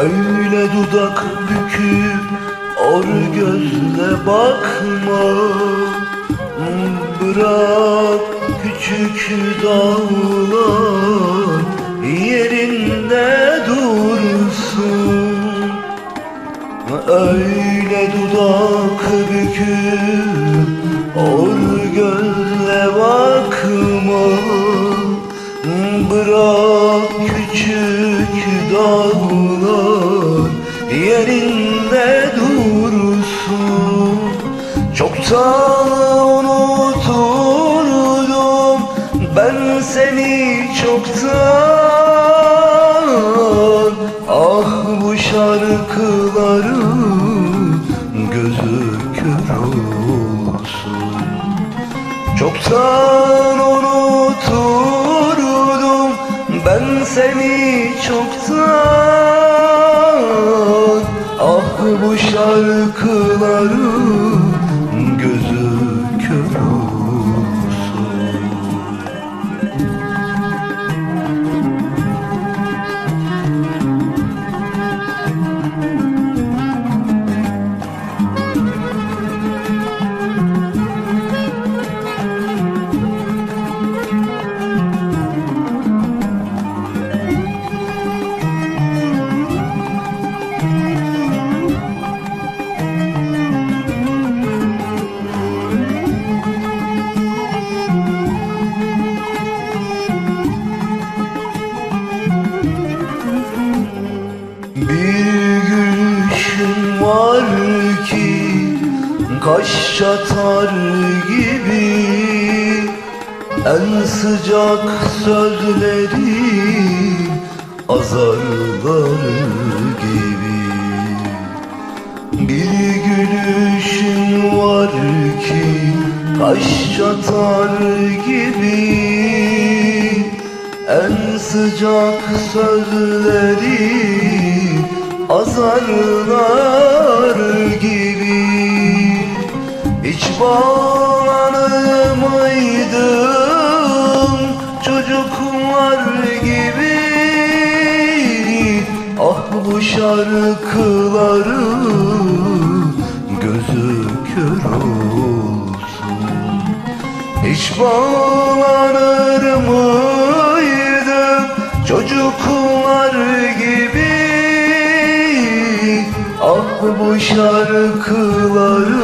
Öyle dudak büküp or gözle bakma. Bırak küçük dağlar yerinde dursun. Öyle dudak büküp or gözle bakma. Bırak küçük dağlar Çoktan unuturdum ben seni çoktan. Ah bu şarkıları gözü kör olsun. Çoktan unuturdum ben seni çoktan. Ah bu şarkıları Kaş çatar gibi En sıcak sözleri Azarlar gibi. Bir gülüşün var ki Kaş çatar gibi en sıcak sözleri azarlar Hiç bağlanır mıydım çocuklar gibi Ah bu şarkıları gözü kör olsun. Hiç bağlanır mıydım çocuklar gibi Ah bu şarkıları